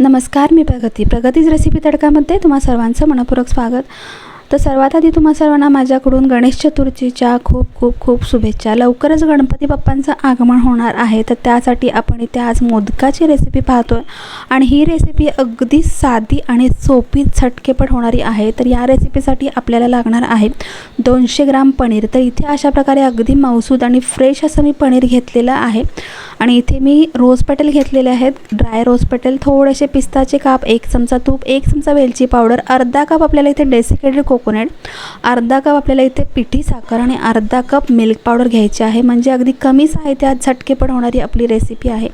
नमस्कार मी प्रगती. प्रगतीच रेसिपी तडकामध्ये तुम्हा सर्वांचं मनपूर्वक स्वागत. तर सर्वात आधी तुम्हा सर्वांना माझ्याकडून गणेश चतुर्थीच्या खूप खूप खूप शुभेच्छा. लवकरच गणपती बाप्पांचं आगमन होणार आहे. तर त्यासाठी आपण इथे आज मोदकाची रेसिपी पाहतो आहे आणि ही रेसिपी अगदी साधी आणि सोपी झटकेपट होणारी आहे. तर या रेसिपीसाठी आपल्याला लागणार आहे दोनशे ग्राम पनीर. तर इथे अशा प्रकारे अगदी मौसूद आणि फ्रेश असं मी पनीर घेतलेलं आहे. आणि इथे मी रोज पेटल घेतलेले आहेत. ड्राय रोज पेटल थोडेसे पिस्ताचे काप एक चमचा तूप एक चमचा वेलची पावडर अर्धा कप आपल्याला इथे डेसिकेटेड कोकोनट अर्धा कप आपल्याला इथे पिठी साखर आणि अर्धा कप मिल्क पावडर घ्यायचे आहे. म्हणजे अगदी कमी साहित्यात झटकेपट होणारी आपली रेसिपी आहे.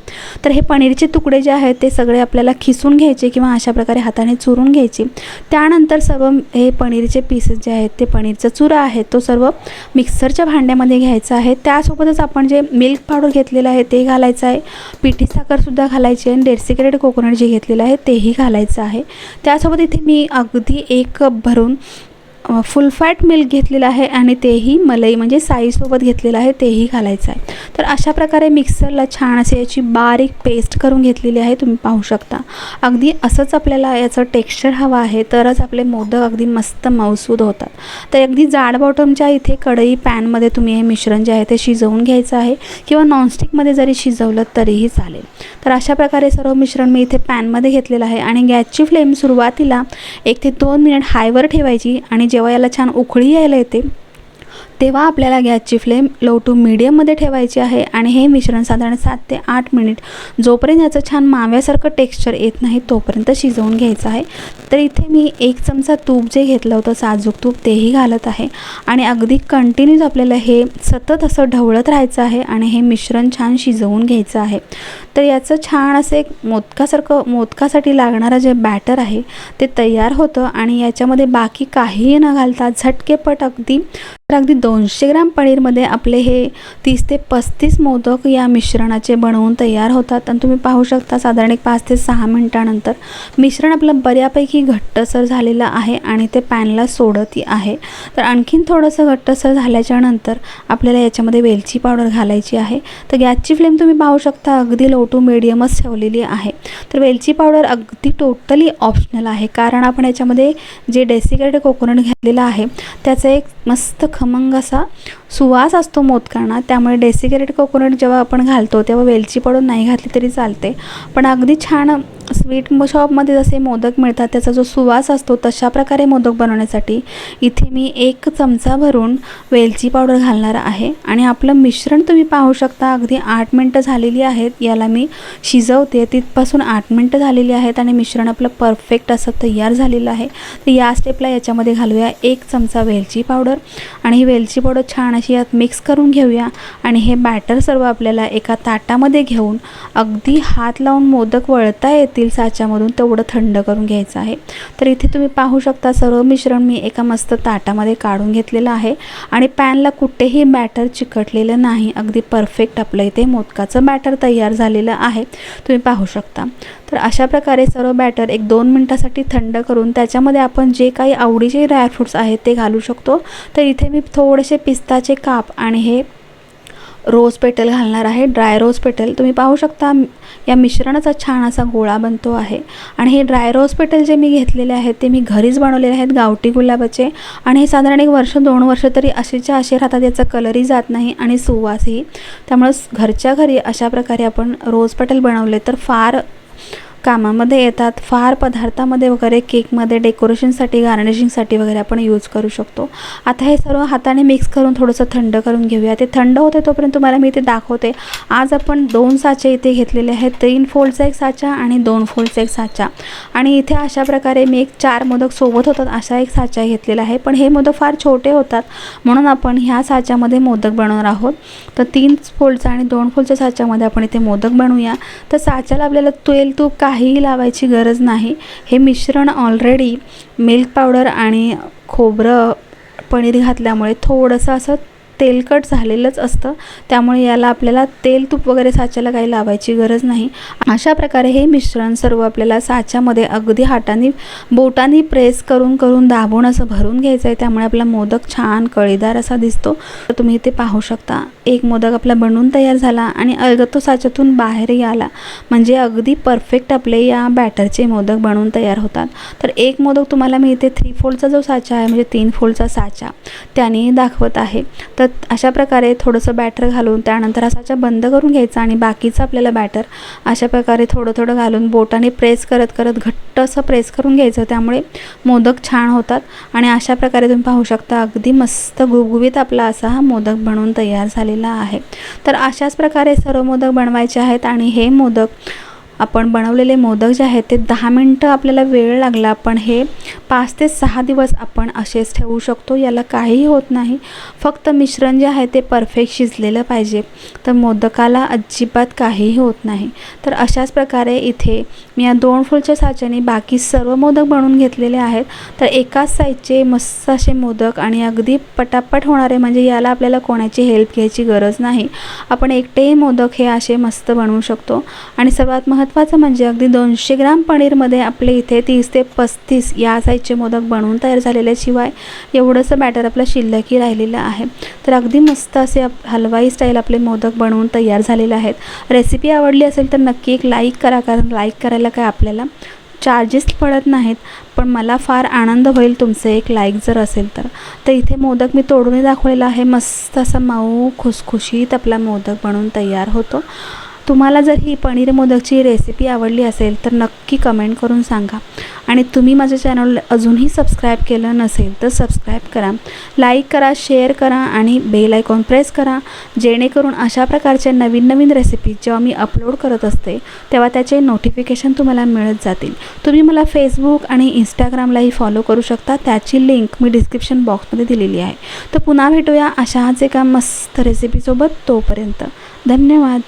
तर हे पनीरचे तुकडे जे आहेत ते सगळे आपल्याला खिसून घ्यायचे किंवा अशा प्रकारे हाताने चुरून घ्यायचे. त्यानंतर सर्व हे पनीरचे पीसेस जे आहेत ते पनीरचा चुरा आहे तो सर्व मिक्सरच्या भांड्यामध्ये घ्यायचा आहे. त्यासोबतच आपण जे मिल्क पावडर घेतलेलं आहे ते घालायचं आहे. पिठी साखरसुद्धा घालायची आहे. आणि डेसिकेटेड कोकोनट जे घेतलेलं आहे तेही घालायचं आहे. त्यासोबत इथे मी अगदी एक कप भरून फुल फॅट मिल्क घेतलेलं आहे आणि तेही मलई म्हणजे साईसोबत घेतलेलं आहे तेही घालायचं आहे. तर अशा प्रकारे मिक्सरला छान असे याची बारीक पेस्ट करून घेतलेली आहे तुम्ही पाहू शकता. अगदी असंच आपल्याला याचं टेक्स्चर हवं आहे तरच आपले मोदक अगदी मस्त मौसूद होतात. तर अगदी जाड बॉटमच्या इथे कढई पॅनमध्ये तुम्ही हे मिश्रण जे आहे ते शिजवून घ्यायचं आहे किंवा नॉनस्टिकमध्ये जरी शिजवलं तरीही चालेल. तर अशा प्रकारे सर्व मिश्रण मी इथे पॅनमध्ये घेतलेलं आहे आणि गॅसची फ्लेम सुरुवातीला एक ते दोन मिनिट हायवर ठेवायची आणि जेव्हा याला छान उकळी यायला येते तेव्हा आपल्याला गॅसची फ्लेम लो टू मिडियममध्ये ठेवायची आहे आणि हे मिश्रण साधारण सात ते आठ मिनिट जोपर्यंत याचं छान माव्यासारखं टेक्स्चर येत नाही तोपर्यंत शिजवून घ्यायचं आहे. तर इथे मी एक चमचा तूप जे घेतलं होतं साजूक तूप तेही घालत आहे. आणि अगदी कंटिन्यूज आपल्याला हे सतत असं ढवळत राहायचं आहे आणि हे मिश्रण छान शिजवून घ्यायचं आहे. तर याचं छान असं एक मोदकासारखं मोदकासाठी लागणारं जे बॅटर आहे ते तयार होतं आणि याच्यामध्ये बाकी काहीही न घालता झटकेपट अगदी तर अगदी दोनशे ग्राम पनीरमध्ये आपले हे तीस ते पस्तीस मोदक या मिश्रणाचे बनवून तयार होतात. आणि तुम्ही पाहू शकता साधारण एक पाच ते सहा मिनटानंतर मिश्रण आपलं बऱ्यापैकी घट्टसर झालेलं आहे आणि ते पॅनला सोडतही आहे. तर आणखीन थोडंसं घट्टसर झाल्याच्यानंतर नंतर आपल्याला याच्यामध्ये वेलची पावडर घालायची आहे. तर गॅसची फ्लेम तुम्ही पाहू शकता अगदी लो टू मिडियमच ठेवलेली आहे. तर वेलची पावडर अगदी टोटली ऑप्शनल आहे. कारण आपण याच्यामध्ये जे डेसिकेटेड कोकोनट घातलेलं आहे त्याचं एक मस्त खमंग असा सुवास असतो मोदकांना त्यामुळे डेसिकेटेड कोकोनट जेव्हा आपण घालतो तेव्हा वेलची पावडर नाही घातली तरी चालते. पण अगदी छान स्वीट शॉपमध्ये जसे मोदक मिळतात त्याचा जो सुवास असतो तशा प्रकारे मोदक बनवण्यासाठी इथे मी एक चमचा भरून वेलची पावडर घालणार आहे. आणि आपलं मिश्रण तुम्ही पाहू शकता अगदी आठ मिनटं झालेली आहेत याला मी शिजवते. तिथपासून आठ मिनटं झालेली आहेत आणि मिश्रण आपलं परफेक्ट असं तयार झालेलं आहे. तर या स्टेपला याच्यामध्ये घालूया एक चमचा वेलची पावडर. आणि ही वेलची पावडर छान अशी यात मिक्स करून घेऊया आणि हे बॅटर सर्व आपल्याला एका ताटामध्ये घेऊन अगदी हात लावून मोदक वळता येतील साच्यामधून तेवढं थंड करून घ्यायचं आहे. तर इथे तुम्ही पाहू शकता सर्व मिश्रण मी एका मस्त ताटामध्ये काढून घेतलेलं आहे आणि पॅनला कुठेही बॅटर चिकटलेलं नाही. अगदी परफेक्ट आपलं इथे मोदकाचं बॅटर तयार झालेलं आहे. तुम्ही पाहू शकता. तर अशा प्रकारे सर्व बॅटर एक दोन मिनटासाठी थंड करून त्याच्यामध्ये आपण जे काही आवडीचे ड्रायफ्रूट्स आहेत ते घालू शकतो. तर इथे मी थोडेसे पिस्ताचे काप आणि हे रोज पेटल घालणार आहे. Dry rose petal. तुम्ही पाहू शकता या मिश्रणाचा छान असा गोळा बनतो आहे. आणि हे ड्राय रोज पेटल जे मी घेतलेले आहेत ते मी घरीच बनवलेले आहेत गावठी गुलाबाचे. आणि हे साधारण एक वर्ष दोन वर्ष तरी असेच्या असे राहतात याचा कलरही जात नाही आणि सुवासही. त्यामुळं घरच्या घरी अशा प्रकारे आपण रोज पेटल बनवले तर फार कामामध्ये येतात. फार पदार्थामध्ये वगैरे केकमध्ये डेकोरेशनसाठी गार्निशिंगसाठी वगैरे आपण यूज करू शकतो. आता हे सर्व हाताने मिक्स करून थोडंसं थंड करून घेऊया. ते थंड होते तोपर्यंत तुम्हाला मी इथे दाखवते. आज आपण दोन साचे इथे घेतलेले आहेत. तीन फोल्डचा एक साचा आणि दोन फोल्डचा एक साचा. आणि इथे अशा प्रकारे मी एक चार मोदक सोबत होतात असा एक साचा घेतलेला आहे. पण हे मोदक फार छोटे होतात. म्हणून आपण ह्या साच्यामध्ये मोदक बनवणार आहोत. तर तीन फोल्डचा आणि दोन फोल्डच्या साच्यामध्ये आपण इथे मोदक बनवूया. तर साच्याला आपल्याला तेल तूप काहीही लावायची गरज नाही. हे मिश्रण ऑलरेडी मिल्क पावडर आणि खोबरं पनीर घातल्यामुळे थोडंसं असं तेलकट झालेलंच असतं. त्यामुळे याला आपल्याला तेल तूप वगैरे साच्याला काही लावायची गरज नाही. अशा प्रकारे हे मिश्रण सर्व आपल्याला साच्यामध्ये अगदी हाताने बोटाने प्रेस करून करून दाबून असं भरून घ्यायचं आहे त्यामुळे आपला मोदक छान कळीदार असा दिसतो. तर तुम्ही इथे पाहू शकता. एक मोदक आपला बनवून तयार झाला आणि अलगद तो साच्यातून बाहेरही आला म्हणजे अगदी परफेक्ट आपले या बॅटरचे मोदक बनवून तयार होतात. तर एक मोदक तुम्हाला मी इथे थ्री फोल्डचा जो साचा आहे म्हणजे तीन फोल्डचा साचा त्याने दाखवत आहे. तर अशा प्रकारे थोडंसं बॅटर घालून त्यानंतर हा साचा बंद करून घ्यायचा आणि बाकीचं आपल्याला बॅटर अशा प्रकारे थोडं थोडं घालून बोटाने प्रेस करत करत घट्ट असं प्रेस करून घ्यायचं. त्यामुळे मोदक छान होतात आणि अशा प्रकारे तुम्ही पाहू शकता अगदी मस्त गुबगुबीत आपला असा हा मोदक बनवून तयार झालेला आहे. तर अशाच प्रकारे सर्व मोदक बनवायचे आहेत आणि हे मोदक आपण बनवलेले मोदक जे आहेत ते दहा मिनटं आपल्याला वेळ लागला पण हे पाच ते सहा दिवस आपण असेच ठेवू शकतो याला काहीही होत नाही. फक्त मिश्रण जे आहे ते परफेक्ट शिजलेलं पाहिजे तर मोदकाला अजिबात काहीही होत नाही. तर अशाच प्रकारे इथे मी या दोन फुलच्या साच्याने बाकी सर्व मोदक बनवून घेतलेले आहेत. तर एकाच साईजचे मस्त असे मोदक आणि अगदी पटापट होणारे म्हणजे याला आपल्याला कोणाची हेल्प घ्यायची गरज नाही. आपण एकटेही मोदक हे असे मस्त बनवू शकतो. आणि सर्वात महत्त्वाचं म्हणजे अगदी दोनशे ग्राम पनीरमध्ये आपले इथे तीस ते पस्तीस या साईजचे मोदक बनवून तयार झालेले शिवाय एवढंसं बॅटर आपलं शिल्लकही राहिलेलं आहे. तर अगदी मस्त असे आप हलवाई स्टाईल आपले मोदक बनवून तयार झालेले आहेत. रेसिपी आवडली असेल तर नक्की एक लाईक करा कारण लाईक करायला काय आपल्याला चार्जेस पडत नाहीत. पण मला फार आनंद होईल तुमचं एक लाईक जर असेल तर. तर इथे मोदक मी तोडूनही दाखवलेला आहे. मस्त असा मऊ खुसखुशीत आपला मोदक बनवून तयार होतो. तुम्हाला जर ही पनीर मोदकची रेसिपी आवडली असेल तर नक्की कमेंट करून सांगा. आणि तुम्ही माझ्या चॅनल अजूनही सबस्क्राईब केलं नसेल तर सबस्क्राईब करा. लाईक करा शेअर करा आणि बेल आयकॉन प्रेस करा. जेणेकरून अशा प्रकारच्या नवीन नवीन रेसिपी जेव्हा मी अपलोड करत असते तेव्हा त्याचे नोटिफिकेशन तुम्हाला मिळत जातील. तुम्ही मला फेसबुक आणि इंस्टाग्रामलाही फॉलो करू शकता. त्याची लिंक मी डिस्क्रिप्शन बॉक्समध्ये दिलेली आहे. तर पुन्हा भेटूया अशाच एका मस्त रेसिपीसोबत तोपर्यंत. धन्यवाद.